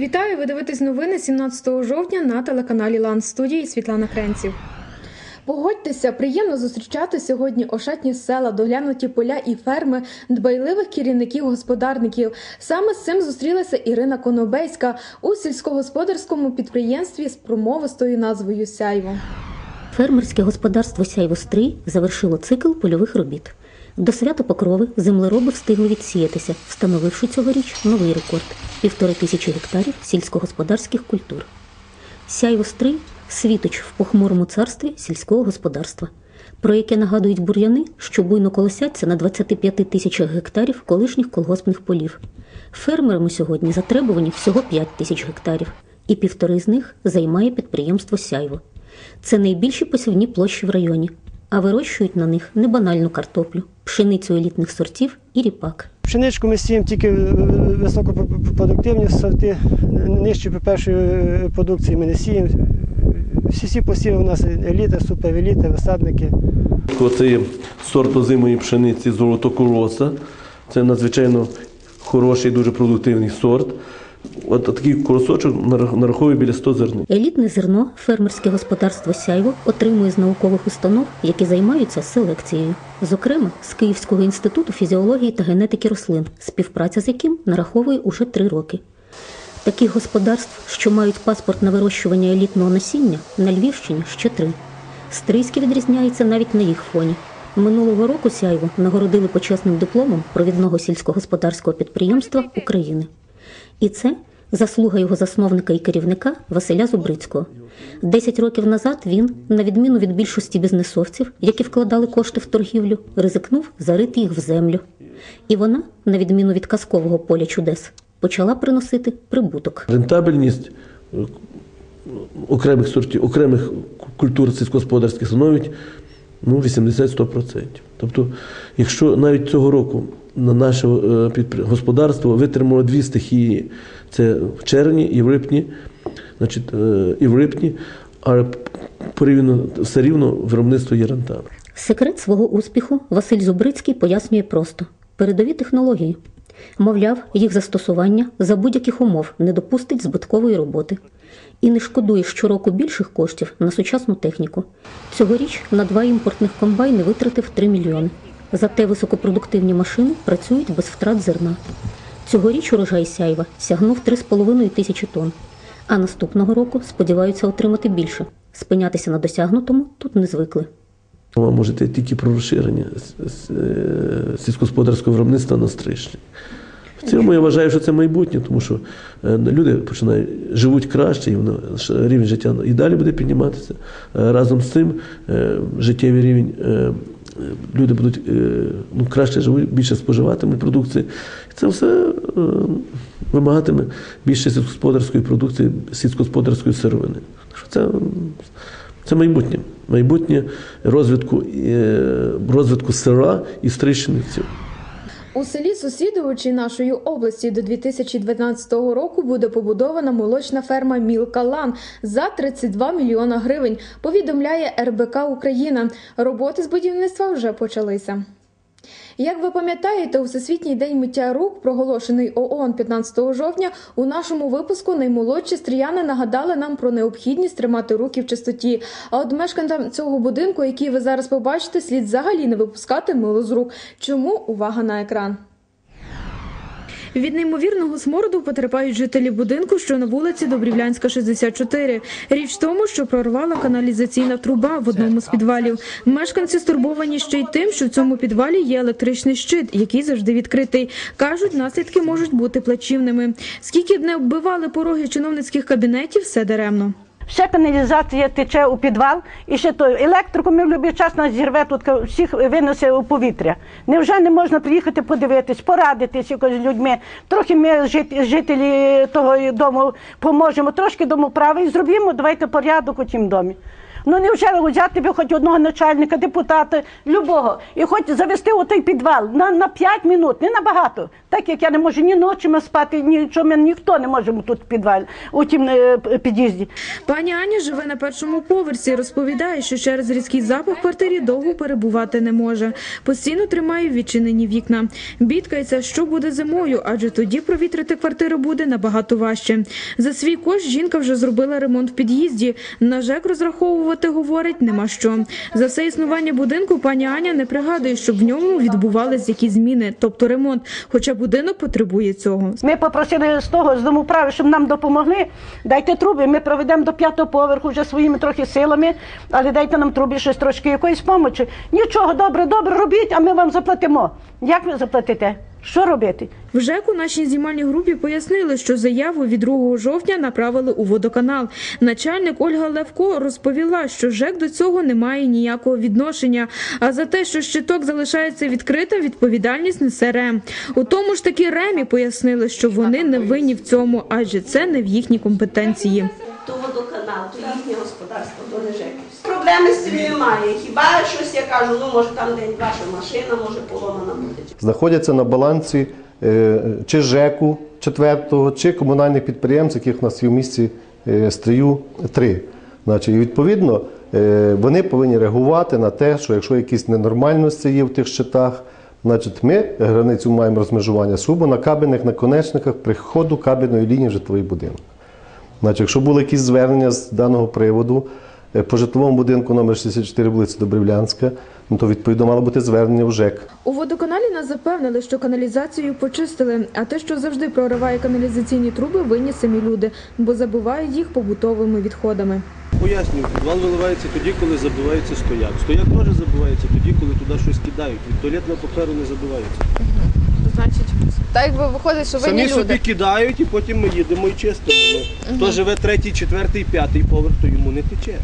Вітаю! Ви дивитесь новини 17 жовтня на телеканалі Лан студії Світлана Кренців. Погодьтеся, приємно зустрічати сьогодні ошатні села, доглянуті поля і ферми дбайливих керівників-господарників. Саме з цим зустрілася Ірина Конобейська у сільськогосподарському підприємстві з промовистою назвою Сяйво. Фермерське господарство Сяйвострий завершило цикл польових робіт. До свята Покрови землероби встигли відсіятися, встановивши цьогоріч новий рекорд півтори тисячі гектарів сільськогосподарських культур. Сяйвострий світоч в похмурому царстві сільського господарства, про яке нагадують бур'яни, що буйно колосяться на 25 тисячах гектарів колишніх колгоспних полів. Фермерами сьогодні затребувані всього 5 тисяч гектарів, і півтори з них займає підприємство Сяйво. Це найбільші посівні площі в районі, а вирощують на них не банальну картоплю, пшеницю елітних сортів і ріпак. Пшеничку ми сіємо тільки е, високопродуктивні сорти, нижче першої продукції ми не сіємо. Всі ці посіви у нас еліта, супереліта, висадники. Це є сорт озимої пшениці золотокороса. Це надзвичайно хороший, дуже продуктивний сорт. От такий колосочок нараховує біля 100 зернин. Елітне зерно фермерське господарство Сяйво отримує з наукових установ, які займаються селекцією, зокрема з Київського інституту фізіології та генетики рослин, співпраця з яким нараховує уже три роки. Таких господарств, що мають паспорт на вирощування елітного насіння, на Львівщині ще три. Стрийське відрізняється навіть на їх фоні. Минулого року Сяйво нагородили почесним дипломом провідного сільськогосподарського підприємства України. І це заслуга його засновника і керівника Василя Зубрицького. Десять років назад він, на відміну від більшості бізнесовців, які вкладали кошти в торгівлю, ризикнув зарити їх в землю. І вона, на відміну від казкового поля чудес, почала приносити прибуток. Рентабельність е, окремих сортів, окремих культур сільськогосподарських становить ну, 80-100%. Тобто, якщо навіть цього року на наше е, господарство витримало дві стихії: це в червні і в липні, значить, е, і в липні, але порівняно все рівно виробництво є рентабельне. Секрет свого успіху Василь Зубрицький пояснює просто: передові технології. Мовляв, їх застосування за будь-яких умов не допустить збиткової роботи і не шкодує щороку більших коштів на сучасну техніку. Цьогоріч на два імпортних комбайни витратив 3 мільйони. Зате високопродуктивні машини працюють без втрат зерна. Цьогоріч урожай сяйва сягнув 3,5 тисячі тонн, а наступного року сподіваються отримати більше. Спинятися на досягнутому тут не звикли. Мова може йти тільки про розширення сільськогосподарського виробництва на Стрищі. В цьому я вважаю, що це майбутнє, тому що е, люди починають живуть краще, і воно рівень життя і далі буде підніматися. Е, разом з цим е, життєвий рівень люди будуть ну, краще живуть, більше споживатимуть продукції. І це все вимагатиме більше сільськогосподарської продукції, сільськогосподарської сировини. Це це майбутнє, майбутнє розвитку розвитку сира і стрищениців. У селі Сусідовичі нашої області до 2012 року буде побудована молочна ферма Мілка Лан за 32 мільйона гривень. Повідомляє РБК Україна. Роботи з будівництва вже почалися. Як ви пам'ятаєте, у всесвітній день миття рук, проголошений ООН 15 жовтня, у нашому випуску наймолодші стріяни нагадали нам про необхідність тримати руки в чистоті. А от мешканцям цього будинку, який ви зараз побачите, слід взагалі не випускати мило з рук. Чому увага на екран? Від неймовірного смороду потерпають жителі будинку, що на вулиці Добрівлянська, 64. Річ тому, що прорвала каналізаційна труба в одному з підвалів. Мешканці стурбовані ще й тим, що в цьому підвалі є електричний щит, який завжди відкритий. кажуть, наслідки можуть бути плачівними. Скільки б не оббивали пороги чиновницьких кабінетів, все даремно. Ще каналізація тече у підвал, і ще то електрику ми в будь-який час нас зірве тут всіх винесе у повітря. Невже не можна приїхати подивитись, порадитись якось з людьми? Трохи ми, жителі того дому, поможемо, трошки домоправи і зробимо, давайте порядок у тім домі. Ну не вже взяти би хоч одного начальника, депутата, любого, і хоч завести у той підвал на, на 5 минут, не набагато. Так як я не можу ні ночами спати, нічого ніхто не може тут в підвалі, у тім е, під'їзді. Пані Аня живе на першому поверсі. Розповідає, що через різкий запах в квартирі довго перебувати не може. Постійно тримає відчинені вікна. Бідкається, що буде зимою, адже тоді провітрити квартиру буде набагато важче. За свій кошт жінка вже зробила ремонт в під'їзді. На ЖЕК розраховувати говорить нема що. За все існування будинку пані Аня не пригадує, щоб в ньому відбувались якісь зміни, тобто ремонт. Хоча будинок потребує цього. Ми попросили з того з домоправи, щоб нам допомогли. Дайте труби. Ми проведемо до п'ятого поверху вже своїми трохи силами, але дайте нам труби щось трошки якоїсь помочі. Нічого, добре, добре, робіть, а ми вам заплатимо. Як ви заплатите? Що робити? В ЖЕКу нашій знімальній групі пояснили, що заяву від 2 жовтня направили у водоканал. Начальник Ольга Левко розповіла, що ЖЕК до цього не має ніякого відношення. А за те, що щиток залишається відкритим, відповідальність несе РЕМ. У тому ж таки РЕМі пояснили, що вони не винні в цьому, адже це не в їхній компетенції. то водоканал, то їхнє господарство, то не ЖЕКівське. Проблеми цим немає. Хіба щось я кажу, ну може там день ваша машина, може поломана буде. знаходяться на балансі е, чи ЖЕКу 4, чи комунальних підприємств, яких у нас є в місті е, Стрию 3. Значить, і відповідно, е, вони повинні реагувати на те, що якщо якісь ненормальності є в тих щитах, значить ми границю маємо розмежування сугубо на кабельних наконечниках при входу кабельної лінії в житловий будинок. Значить, якщо були якісь звернення з даного приводу по житловому будинку номер 64 вулиця Добрівлянська, ну то відповідно мало бути звернення в ЖЕК. У водоканалі нас запевнили, що каналізацію почистили, а те, що завжди прориває каналізаційні труби, винні самі люди, бо забивають їх побутовими відходами. Пояснюю, підвал виливається тоді, коли забивається стояк. Стояк теж забивається тоді, коли туди щось кидають. Від туалетного паперу не забивається. Значить, так якби виходить, що винні Самі люди. собі кидають і потім ми їдемо і чистимо. Ну, Хто живе третій, четвертий, п'ятий поверх, то йому не тече.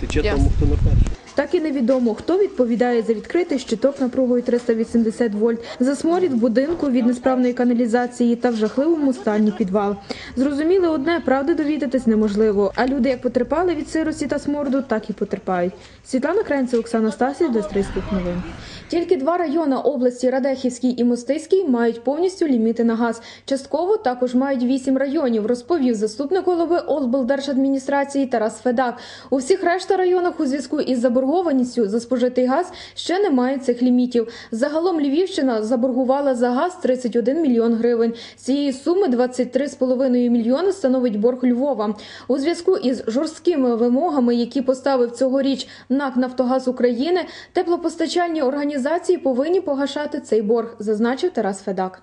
Тече Ясно. тому, хто на перший. Так і невідомо, хто відповідає за відкритий щиток напругою 380 вольт, за сморід в будинку від несправної каналізації та в жахливому стані підвал. Зрозуміли одне, правди довідатись неможливо. А люди як потерпали від сирості та сморду, так і потерпають. Світлана Кренця, Оксана Стасів, до Стрийських новин. Тільки два райони області Радехівський і Мостиський мають повністю ліміти на газ. Частково також мають вісім районів, розповів заступник голови облдержадміністрації Тарас Федак. У всіх решта районах у зв'язку із заборгованістю за спожитий газ ще немає цих лімітів. Загалом Львівщина заборгувала за газ 31 мільйон гривень. З цієї суми 23,5 мільйони становить борг Львова. У зв'язку із жорсткими вимогами, які поставив цьогоріч НАК Нафтогаз України, теплопостачальні організації повинні погашати цей борг, зазначив Тарас Федак.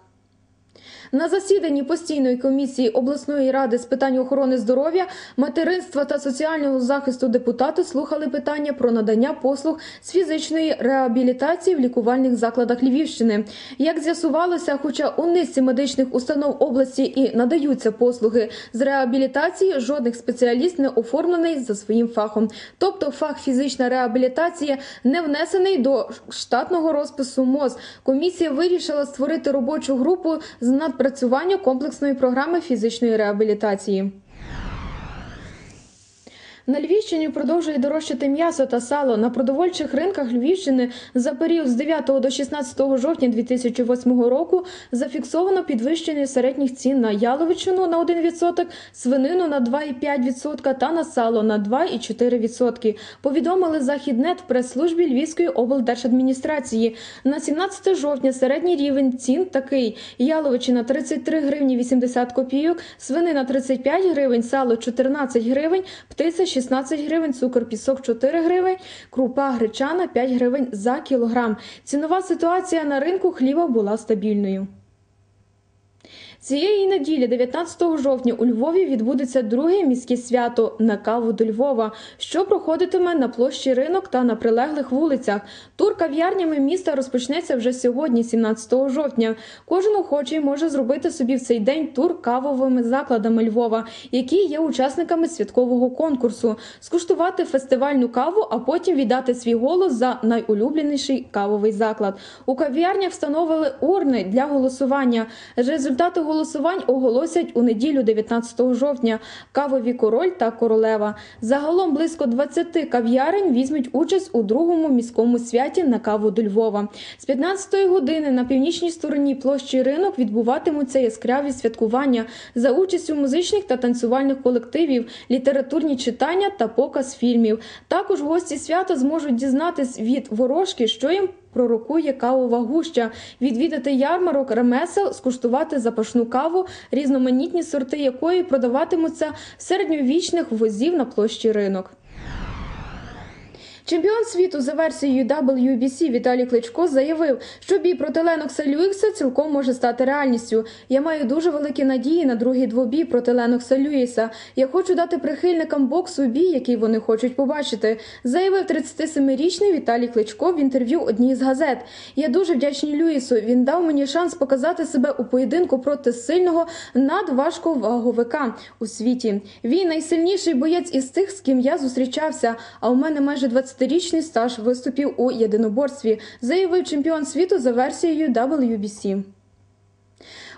На засіданні постійної комісії обласної ради з питань охорони здоров'я, материнства та соціального захисту депутати слухали питання про надання послуг з фізичної реабілітації в лікувальних закладах Львівщини. Як з'ясувалося, хоча у низці медичних установ області і надаються послуги з реабілітації, жодних спеціаліст не оформлений за своїм фахом. Тобто фах фізична реабілітація не внесений до штатного розпису МОЗ. Комісія вирішила створити робочу групу з надпрацювання комплексної програми фізичної реабілітації. На Львівщині продовжує дорожчати м'ясо та сало. На продовольчих ринках Львівщини за період з 9 до 16 жовтня 2008 року зафіксовано підвищення середніх цін на яловичину на 1%, свинину на 2,5% та на сало на 2,4%. Повідомили Західнет в прес-службі Львівської облдержадміністрації. На 17 жовтня середній рівень цін такий: яловичина 33 гривні 80 копійок, свинина 35 гривень, сало 14 гривень, птиця 16 гривень, цукор пісок 4 гривень, крупа гречана 5 гривень за кілограм. Цінова ситуація на ринку хліба була стабільною. Цієї неділі, 19 жовтня, у Львові відбудеться друге міське свято на каву до Львова, що проходитиме на площі ринок та на прилеглих вулицях. Тур кав'ярнями міста розпочнеться вже сьогодні, 17 жовтня. Кожен охочий може зробити собі в цей день тур кавовими закладами Львова, які є учасниками святкового конкурсу, скуштувати фестивальну каву, а потім віддати свій голос за найулюбленіший кавовий заклад. У кав'ярнях встановили урни для голосування. Результати голосування голосувань оголосять у неділю 19 жовтня. Кавові король та королева. Загалом близько 20 кав'ярень візьмуть участь у другому міському святі на каву до Львова. З 15 години на північній стороні площі ринок відбуватимуться яскраві святкування за участю музичних та танцювальних колективів, літературні читання та показ фільмів. Також гості свята зможуть дізнатись від ворожки, що їм пророкує кавова гуща, відвідати ярмарок ремесел, скуштувати запашну каву, різноманітні сорти якої продаватимуться середньовічних возів на площі ринок. Чемпіон світу за версією WBC Віталій Кличко заявив, що бій проти Ленокса Люїкса цілком може стати реальністю. Я маю дуже великі надії на другий двобій проти Ленокса Люїса. Я хочу дати прихильникам боксу бій, який вони хочуть побачити, заявив 37-річний Віталій Кличко в інтерв'ю одній з газет. Я дуже вдячний Люїсу. Він дав мені шанс показати себе у поєдинку проти сильного надважковаговика у світі. Він найсильніший боєць із тих, з ким я зустрічався. А у мене майже 20-річний стаж виступів у єдиноборстві, заявив чемпіон світу за версією WBC.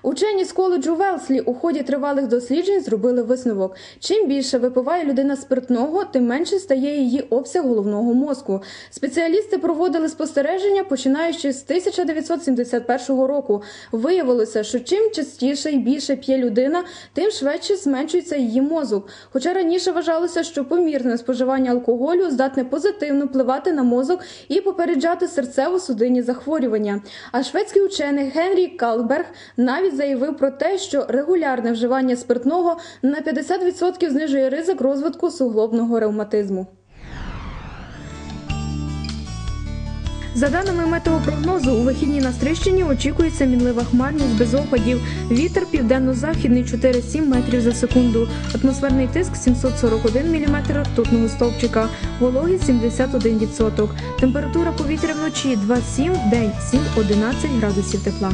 Учені з коледжу Велслі у ході тривалих досліджень зробили висновок: чим більше випиває людина спиртного, тим менше стає її обсяг головного мозку. Спеціалісти проводили спостереження починаючи з 1971 року. Виявилося, що чим частіше і більше п'є людина, тим швидше зменшується її мозок. Хоча раніше вважалося, що помірне споживання алкоголю здатне позитивно впливати на мозок і попереджати серцево-судинні захворювання. А шведський учений Генрі Калберг навіть заявив про те, що регулярне вживання спиртного на 50% знижує ризик розвитку суглобного ревматизму. За даними метеопрогнозу, у вихідні на Стрищині очікується мінлива хмарність без опадів. Вітер південно-західний 4-7 метрів за секунду. Атмосферний тиск 741 мм ртутного стовпчика. Вологість 71%. Температура повітря вночі 2-7, день 7-11 градусів тепла.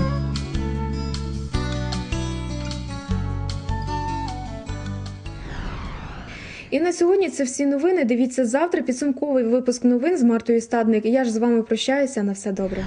І на сьогодні це всі новини. Дивіться завтра. Підсумковий випуск новин з Мартою Стадник. Я ж з вами прощаюся. На все добре.